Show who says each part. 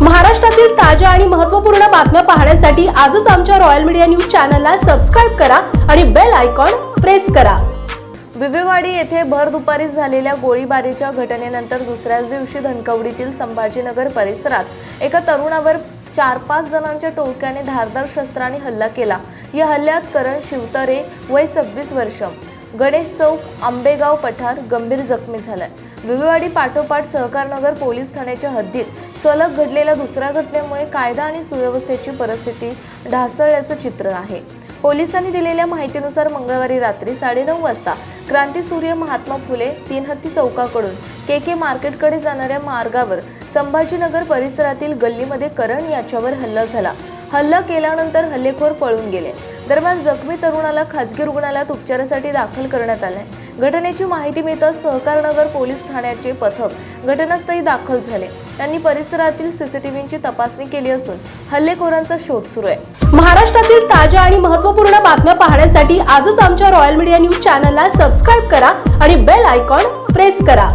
Speaker 1: महाराष्ट्रातील ताज्या आणि महत्त्वपूर्ण बातम्या पाहण्यासाठी आजच आमच्या रॉयल मीडिया न्यूज चॅनलला सबस्क्राईब करा आणि बेल आयकॉन प्रेस करा.
Speaker 2: बिबेवाडी येथे भर दुपारी झालेल्या गोळीबारीच्या घटनेनंतर दुसऱ्याच दिवशी धनकवडीतील संभाजीनगर परिसरात एका तरुणावर चार पाच जणांच्या टोळक्याने धारदार शस्त्राने हल्ला केला. या हल्ल्यात करण शिवतरे वय सव्वीस वर्ष गणेश चौक आंबेगाव पठार गंभीर जखमी झालाय विवेवाडी पाठोपाठ सहकारनगर पोलीस ठाण्याच्या हद्दीत सलग घडलेल्या दुसऱ्या घटनेमुळे कायदा आणि सुव्यवस्थेची परिस्थिती ढासळल्याचं चित्र आहे. पोलिसांनी दिलेल्या माहितीनुसार मंगळवारी रात्री साडेनऊ वाजता क्रांतीसूर्य महात्मा फुले तीन हत्ती चौकाकडून के के मार्केटकडे जाणाऱ्या मार्गावर संभाजीनगर परिसरातील गल्लीमध्ये करण याच्यावर हल्ला झाला. हल्ला केल्यानंतर हल्लेखोर पळून गेले. दरम्यान जखमी तरुणाला खाजगी रुग्णालयात उपचारासाठी दाखल करण्यात आलाय. घटनेची माहिती मिळताच सहकारनगर पोलीस ठाण्याचे पथक घटनास्थळी दाखल झाले. त्यांनी परिसरातील सीसीटीव्हीची तपासणी केली असून हल्लेखोरांचा शोध सुरू आहे.
Speaker 1: महाराष्ट्रातील ताज्या आणि महत्त्वपूर्ण बातम्या पाहण्यासाठी आजच आमच्या रॉयल मीडिया न्यूज चॅनलला सबस्क्राईब करा आणि बेल आयकॉन प्रेस करा.